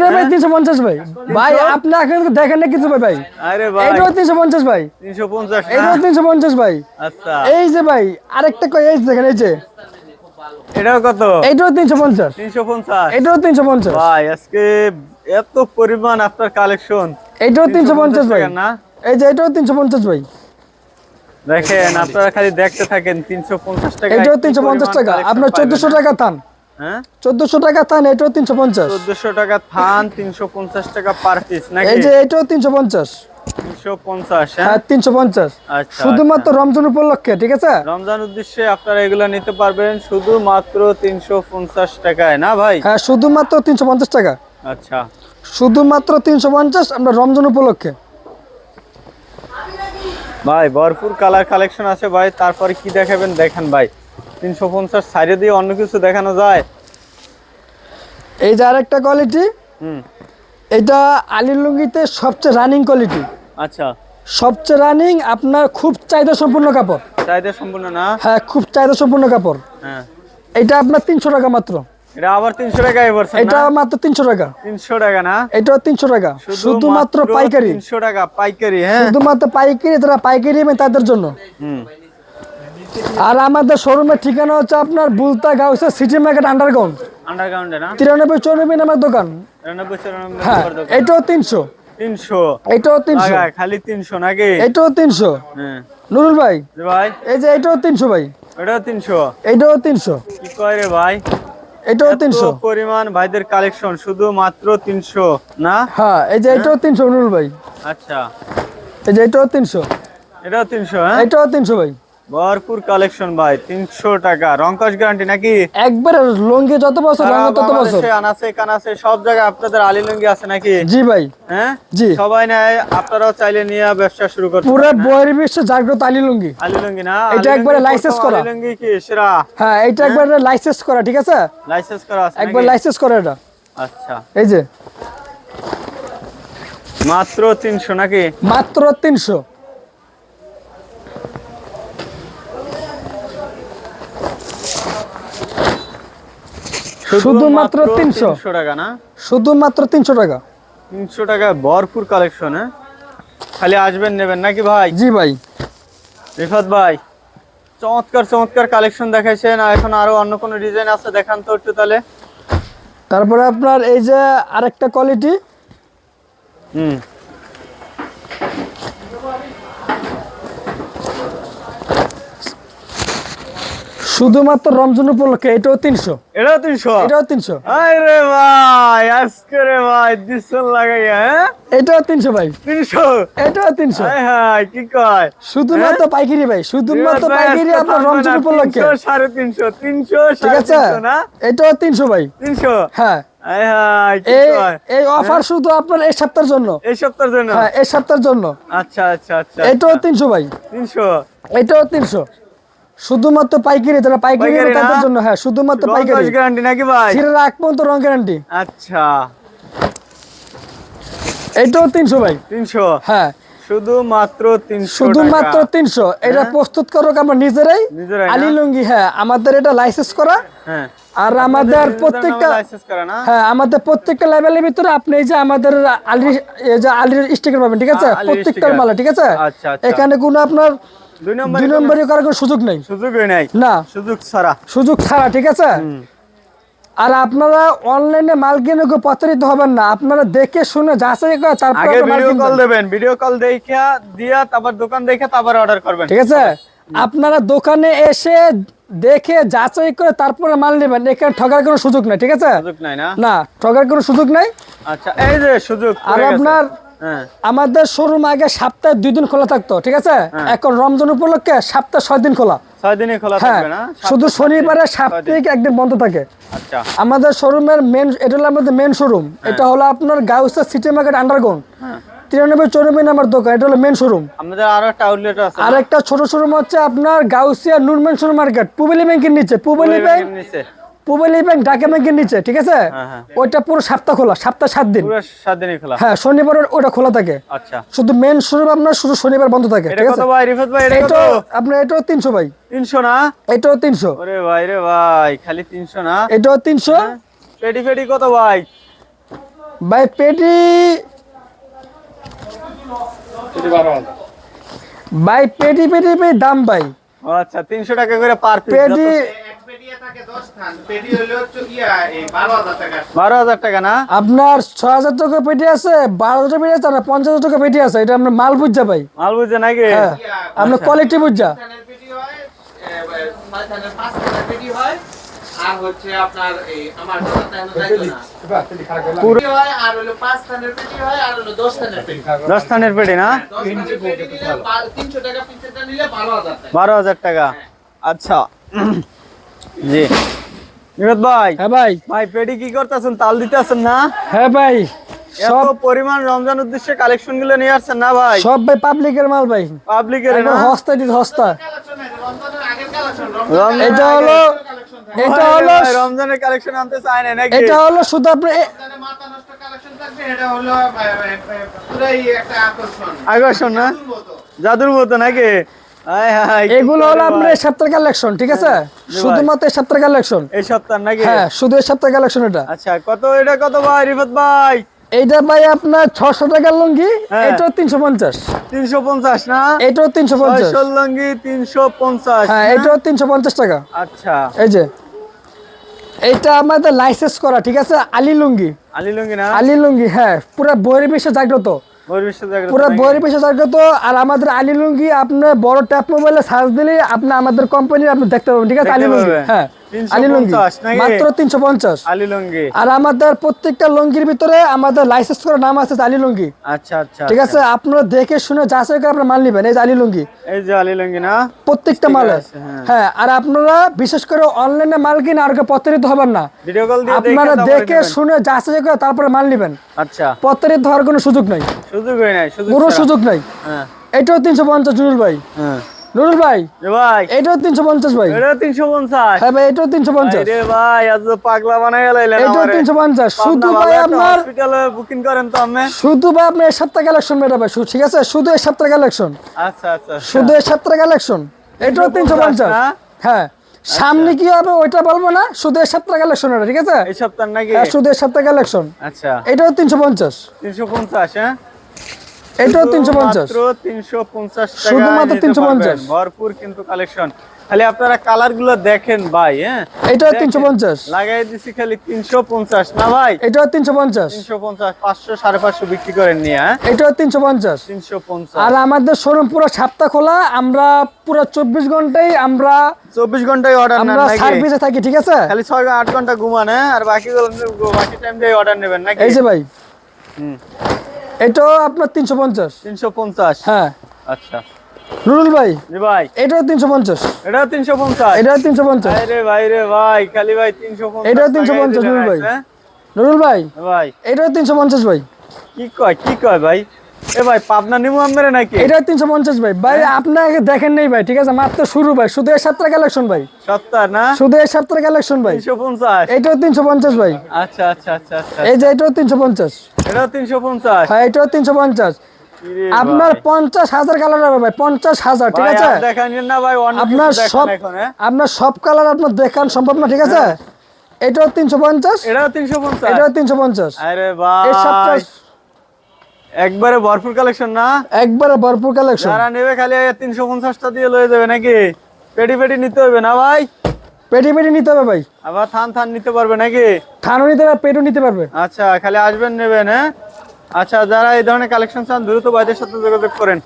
এটা ভাই তিনশো পঞ্চাশ ভাই। ভাই আপনি এখন দেখেন না কিছু ভাই ভাই। আরে ভাই। ভাই। ভাই। আচ্ছা। এই যে ভাই আরেকটা কই এই দেখেন এই যে। এটাও কত? এটাও ভাই আজকে এত পরিমাণ আপনার কালেকশন। ভাই। না? এই যে এটাও ভাই। দেখেন আপনারা খালি দেখতে থাকেন টাকা এটাও আপনার হ্যাঁ? টাকা থান। হ্যাঁ চোদ্দশো টাকা থান এটাও তিনশো পঞ্চাশ। চোদ্দশো টাকা থান তিনশো পঞ্চাশ টাকা পার পিস নাকি? এই যে এটাও তিনশো পঞ্চাশ। হ্যাঁ? হ্যাঁ পঞ্চাশ। আচ্ছা শুধুমাত্র রমজান উপলক্ষে ঠিক আছে? রমজান উদ্দেশ্যে আপনারা এগুলো নিতে পারবেন শুধুমাত্র তিনশো পঞ্চাশ টাকায় না ভাই? হ্যাঁ শুধুমাত্র তিনশো পঞ্চাশ টাকা। আচ্ছা। শুধুমাত্র তিনশো পঞ্চাশ আমরা রমজান উপলক্ষে। ভাই ভরপুর কালার কালেকশন আছে ভাই তারপরে কি দেখাবেন দেখেন ভাই। তিনশো পঞ্চাশ সাইডে দিয়ে অন্য কিছু দেখানো যায়? এই যে আরেকটা কোয়ালিটি হুম। এটা আলির লুঙ্গিতে সবচেয়ে রানিং কোয়ালিটি আচ্ছা। সবচেয়ে রানিং আপনার খুব চাহিদা সম্পূর্ণ কাপড়। চাহিদা সম্পূর্ণ না? হ্যাঁ খুব চাহিদা সম্পূর্ণ কাপড়। হ্যাঁ। এটা আপনার তিনশো টাকা মাত্র। এটা আবার তিনশো টাকা এবার এটা মাত্র তিনশো টাকা। তিনশো টাকা না? এটাও তিনশো টাকা। শুধুমাত্র পাইকারি। তিনশো টাকা পাইকারি হ্যাঁ? শুধুমাত্র পাইকারি যারা পাইকারি তাদের জন্য। হুম। আর আমাদের শোরুমের ঠিকানা হচ্ছে আপনার বুলতা গাউসে সিটি মার্কেট আন্ডারগ্রাউন্ড আন্ডারগ্রাউন্ডে না? তিরানব্বই চৌরানব্বই নামের দোকান। হ্যাঁ এটাও তিনশো। তিনশো? এটাও তিনশো। খালি তিনশো নাকি? এটাও তিনশো। হ্যাঁ। নুরুল ভাই ভাই? এই যে এটাও তিনশো ভাই। এটাও তিনশো? এটাও তিনশো। কি কয় রে ভাই? এটাও তিনশো। পরিমাণ ভাইদের কালেকশন শুধু মাত্র তিনশো না? হ্যাঁ এই যে এটাও তিনশো নুরুল ভাই। আচ্ছা। এই যে এটাও তিনশো। এটাও তিনশো হ্যাঁ? এটাও তিনশো ভাই। ভরপুর কালেকশন ভাই তিনশো টাকা। রংকশ গ্যারান্টি নাকি? একবারে লঙ্গি যত বছর তত বছর। সব জায়গায় আপনাদের আলী লুঙ্গি আছে নাকি? জি ভাই। হ্যাঁ? জি। সবাই নেয় আপনারাও চাইলে নিয়ে ব্যবসা শুরু করতে পুরো হ্যাঁ? বয়ের বিশ্বে জাগ্রত আলী লুঙ্গি। আলী লুঙ্গি না এটা একবারে করা। আলী লুঙ্গি কি সেরা? হ্যাঁ এটা একবারে লাইসেন্স করা ঠিক আছে? লাইসেন্স করা আছে একবার লাইসেন্স করা এটা। আচ্ছা। এই যে। মাত্র তিনশো নাকি? মাত্র তিনশো। শুধুমাত্র 300 তিনশো। টাকা না? শুধুমাত্র তিনশো টাকা। তিনশো টাকা ভরপুর কালেকশন হ্যাঁ? খালি আসবেন নেবেন নাকি ভাই? জি ভাই। রিফাত ভাই চমৎকার চমৎকার কালেকশন দেখাইছেন। আর এখন আরও অন্য কোনো ডিজাইন আছে দেখান তো একটু তাহলে। তারপরে আপনার এই যে আরেকটা কোয়ালিটি হুম। শুধুমাত্র রমজান উপলক্ষে এটাও তিনশো। এটাও তিনশো? এটাও তিনশো। আরে ভাই আজকে রে ভাই দিশন লাগাইয়া হ্যাঁ? এটাও তিনশো ভাই। তিনশো? এটাও তিনশো। হাই কি কয়? শুধুমাত্র পাইকারি ভাই শুধুমাত্র পাইকারি আপনার রমজান উপলক্ষে। সাড়ে তিনশো তিনশো ঠিক আছে? না? এটাও তিনশো ভাই। তিনশো? হ্যাঁ। এই এই অফার শুধু আপনার এই সপ্তাহের জন্য। এই সপ্তাহের জন্য? হ্যাঁ এই সপ্তাহের জন্য। আচ্ছা আচ্ছা আচ্ছা এটাও তিনশো ভাই। তিনশো? এটাও তিনশো। শুধুমাত্র পাইকারি যারা পাইকারি তাদের জন্য হ্যাঁ শুধুমাত্র পাইকারি। গ্যারান্টি নাকি ভাই? সিরের আগ পর্যন্ত রং গ্যারান্টি আচ্ছা। এটাও তিনশো ভাই। তিনশো? হ্যাঁ। শুধুমাত্র তিনশো শুধুমাত্র তিনশো। এটা প্রস্তুত করুক আমরা নিজেরাই। হ্যাঁ? আলী লুঙ্গি হ্যাঁ আমাদের এটা লাইসেন্স করা। হ্যাঁ। আর আমাদের প্রত্যেকটা হ্যাঁ আমাদের প্রত্যেকটা লেভেলের ভিতরে আপনি এই যে আমাদের আলির যে আলির স্টিকার পাবেন ঠিক আছে? প্রত্যেকটার মালা ঠিক আছে? আচ্ছা, আচ্ছা। এখানে কোনো আপনার দুই নম্বর করার কোনো সুযোগ নেই? সুযোগই নাই। না। সুযোগ ছাড়া। সুযোগ ছাড়া ঠিক আছে? আর আপনারা অনলাইনে মাল কিনে কেউ প্রতারিত হবেন না। আপনারা দেখে শুনে যাচাই করে তারপর আগে ভিডিও কল দেবেন। ভিডিও কল দেখা দিয়া তারপর দোকান দেখে তারপর অর্ডার করবেন। ঠিক আছে? আপনারা দোকানে এসে দেখে যাচাই করে তারপরে মাল নেবেন। এখানে ঠগার কোনো সুযোগ নেই ঠিক আছে? সুযোগ নাই না? না ঠগার কোনো সুযোগ নাই। আচ্ছা এই যে সুযোগ আর আপনার আমাদের শোরুম আগে সপ্তাহে দুই দিন খোলা থাকতো ঠিক আছে? এখন রমজান উপলক্ষে সপ্তাহে ছয় দিন খোলা। খোলা হ্যাঁ শুধু শনিবারে সাপ্তাহিক একদিন বন্ধ থাকে। আচ্ছা। আমাদের শোরুমের মেন এটা হলো আমাদের মেন শোরুম এটা হলো আপনার গাউসা সিটি মার্কেট আন্ডারগ্রাউন্ড তিরানব্বই চৌরানব্বই নাম্বার দোকান এটা হলো মেন শোরুম আমাদের আরও একটা আউটলেট আছে আর একটা ছোট শোরুম হচ্ছে আপনার গাউসিয়া নুরমেন শোরুম মার্কেট পুবেলি ব্যাংকের নিচে। পুবেলি ব্যাংক নিচে পুবেলি ব্যাংক ঢাকা ব্যাংকের নিচে ঠিক আছে? হ্যাঁ, হ্যাঁ। ওইটা পুরো সপ্তাহ খোলা সপ্তাহ সাত দিন। সাত দিনই খোলা। হ্যাঁ শনিবার ওটা খোলা থাকে। আচ্ছা। শুধু মেন শোরুম আপনার শুধু শনিবার বন্ধ থাকে ঠিক আছে? ভাই রিফাত ভাই এটা আপনার এটাও তিনশো ভাই। তিনশো না? এটাও তিনশো। ওরে ভাই রে ভাই খালি তিনশো না? এটাও তিনশো। পেটি পেটি কত ভাই? ভাই পেটি ভাই পেটি পেটি দাম ভাই। আচ্ছা তিনশো টাকা করে পার পেটি ইয়া বারো হাজার টাকা। না? আপনার হাজার টাকা পেটি আছে বারো হাজার পেটি আছে আর পঞ্চাশ হাজার টাকা পেটি আছে এটা আপনার মাল বুঝা ভাই মাল বুঝে নাকি? আপনার কোয়ালিটি বুঝা। পেটি হয় হয় আর হচ্ছে আপনার এই আমার না। পেটি হয় আর হলো পাঁচ থানের পেটি হয় আর হলো দশ থানের পেটি। দশ থানের পেটি না? দশ থানের পেটি নিলে বা- তিনশো টাকা পিসেটা নিলে বারো হাজার বারো হাজার টাকা। আচ্ছা। জি। নিরত ভাই হ্যাঁ ভাই। ভাই পেটি কি করতেছেন? তাল দিতেছেন না? হ্যাঁ ভাই সব পরিমাণ রমজান উদ্দেশ্যে কালেকশনগুলো নিয়ে আসছেন না ভাই? সব ভাই পাবলিকের মাল ভাই। পাবলিকের না হস্তা দিতে হস্তা। কালেকশন নাই, রমজানের আগের কালেকশন রমজানের এটা হলো এটা হলো রমজানের কালেকশন আনতে চায় না নাকি? এটা হলো শুধু আপনি আকর্ষণ। না। জাদুর মতো নাকি? হায় হায়, এগুলো হলো আপনার সপ্তাহের কালেকশন ঠিক আছে? শুধুমাত্র এই সপ্তাহের কালেকশন এই সপ্তাহ নাকি? হ্যাঁ শুধু এই সপ্তাহের কালেকশন এটা। আচ্ছা কত এটা কত ভাই রিফত ভাই? এইটা ভাই আপনার ছশো টাকার লুঙ্গি হ্যাঁ। এটাও তিনশো পঞ্চাশ। তিনশো পঞ্চাশ না? এটাও তিনশো পঞ্চাশ। লঙ্গি তিনশো পঞ্চাশ হ্যাঁ এটাও তিনশো পঞ্চাশ টাকা। আচ্ছা। এই যে এইটা আমাদের লাইসেন্স করা ঠিক আছে? আলি লুঙ্গি। আলি লুঙ্গি না? আলি লুঙ্গি হ্যাঁ পুরো বইয়ের বিশ্ব জাগ্রত। পুরো? বইয়ের বিষয়ে জাগ্রত আর আমাদের আলী লুঙ্গি আপনার বড় ট্যাপ মোবাইলে সার্চ দিলে আপনি আমাদের কোম্পানি আপনি দেখতে পাবেন ঠিক আছে? আলী লুঙ্গি হ্যাঁ। 350 আলি লুঙ্গি। নাকি? মাত্র তিনশো পঞ্চাশ। আর আমাদের প্রত্যেকটা লুঙ্গির ভিতরে আমাদের লাইসেন্স করা নাম আছে আচ্ছা আচ্ছা ঠিক আছে? আপনারা দেখে শুনে যাচাই করে আপনারা মাল নিবেন। এই যে আলি লুঙ্গি। এই যে আলি না? প্রত্যেকটা ঠিক মালে আছে, হ্যাঁ। হ্যাঁ আর আপনারা বিশেষ করে অনলাইনে মাল কিনে আর প্রতারিত হবেন না। আপনারা দেখে শুনে যাচাই করে তারপরে মাল নিবেন। আচ্ছা। প্রতারিত হওয়ার কোনো সুযোগ নাই। সুযোগ কোনো সুযোগ নাই। হ্যাঁ। এটাও তিনশো পঞ্চাশ নুরুল ভাই। হ্যাঁ। নুরুল ভাই ভাই। এটাও তিনশো পঞ্চাশ ভাই। এটা তিনশো পঞ্চাশ। হ্যাঁ ভাই এটাও তিনশো পঞ্চাশ। ভাই আজ পাগলা বানাই গেলাইলেন এটাও তিনশো পঞ্চাশ। শুধু ভাই আপনার হসপিটালে বুকিং করেন তো আমি শুধু ভাই আপনার এই সপ্তাহ কালেকশন ভাই ঠিক আছে? শুধু এই সপ্তাহ কালেকশন আচ্ছা আচ্ছা আচ্ছা। শুধু এই সপ্তাহ কালেকশন এটাও তিনশো পঞ্চাশ? হ্যাঁ। সামনে কি হবে ওইটা বলব না? শুধু এই সপ্তাহ কালেকশন এটা ঠিক আছে? এই সপ্তাহ নাকি? হ্যাঁ শুধু এই সপ্তাহ কালেকশন আচ্ছা। এটাও তিনশো পঞ্চাশ। তিনশো পঞ্চাশ হ্যাঁ? এটাও তিনশো পঞ্চাশ। মাত্র তিনশো পঞ্চাশ টাকা শুধুমাত্র নিতে 350 ভরপুর কিন্তু কালেকশন। খালি আপনারা কালারগুলো দেখেন ভাই হ্যাঁ? এটাও। তিনশো পঞ্চাশ। লাগাই দিছি খালি তিনশো পঞ্চাশ না ভাই? এটাও তিনশো পঞ্চাশ। তিনশো পঞ্চাশ পাঁচশো সাড়ে পাঁচশো বিক্রি করেন নিয়ে হ্যাঁ? এটাও তিনশো পঞ্চাশ। তিনশো পঞ্চাশ। আর আমাদের শোরুম পুরো সপ্তাহ খোলা আমরা পুরো চব্বিশ ঘন্টায় আমরা চব্বিশ ঘন্টায় অর্ডার নেন আমরা সার্ভিসে থাকি ঠিক আছে? খালি ছয় আট ঘণ্টা ঘুমান হ্যাঁ? আর বাকি বাকি টাইম দিয়ে অর্ডার নেবেন নাকি? এই যে ভাই। হুম। এটাও আপনার তিনশো পঞ্চাশ। তিনশো পঞ্চাশ? হ্যাঁ। আচ্ছা। রুরুল ভাই ভাই। এটাও তিনশো পঞ্চাশ। এটাও তিনশো পঞ্চাশ? এটাও তিনশো পঞ্চাশ। রে ভাই রে ভাই খালি ভাই তিনশো পঞ্চাশ এটাও 350 টাকায় দিলেন নুরুল ভাই। হ্যাঁ? রুরুল ভাই। ভাই। এটাও তিনশো পঞ্চাশ ভাই। কি কয় কি কয় ভাই? এ ভাই পাবনা নিমু আমেরে নাকি? এটাও তিনশো পঞ্চাশ ভাই। ভাই হ্যাঁ? আপনাকে দেখেন নেই ভাই ঠিক আছে? মাত্র শুরু ভাই শুধু এই সপ্তাহ কালেকশন ভাই। সপ্তাহ না? শুধু এই সপ্তাহ কালেকশন ভাই। তিনশো পঞ্চাশ। এটাও তিনশো পঞ্চাশ ভাই। আচ্ছা আচ্ছা আচ্ছা আচ্ছা এই যে এটাও তিনশো পঞ্চাশ। এটাও তিনশো পঞ্চাশ। হ্যাঁ এটাও তিনশো পঞ্চাশ। আপনার পঞ্চাশ হাজার কালার হবে ভাই পঞ্চাশ হাজার ঠিক আছে? অন্য আপনার সব হ্যাঁ? আপনার সব কালার আপনার দেখান সম্ভব না ঠিক আছে? এটাও তিনশো পঞ্চাশ। এটাও তিনশো পঞ্চাশ। এটাও তিনশো পঞ্চাশ। আরে ভাই। একবারে ভরপুর কালেকশন না? একবারে ভরপুর কালেকশন যারা নেবে খালি তিনশো পঞ্চাশটা দিয়ে লয়ে যাবে নাকি? পেটি পেটি নিতে হবে না ভাই? পেটি পেটি নিতে হবে ভাই। আবার থান থান নিতে পারবে নাকি? থানও নিতে পারবে পেটও নিতে পারবে। আচ্ছা খালি আসবেন নেবেন হ্যাঁ? আচ্ছা যারা এই ধরনের কালেকশন চান দ্রুত বাইদের সাথে যোগাযোগ করেন।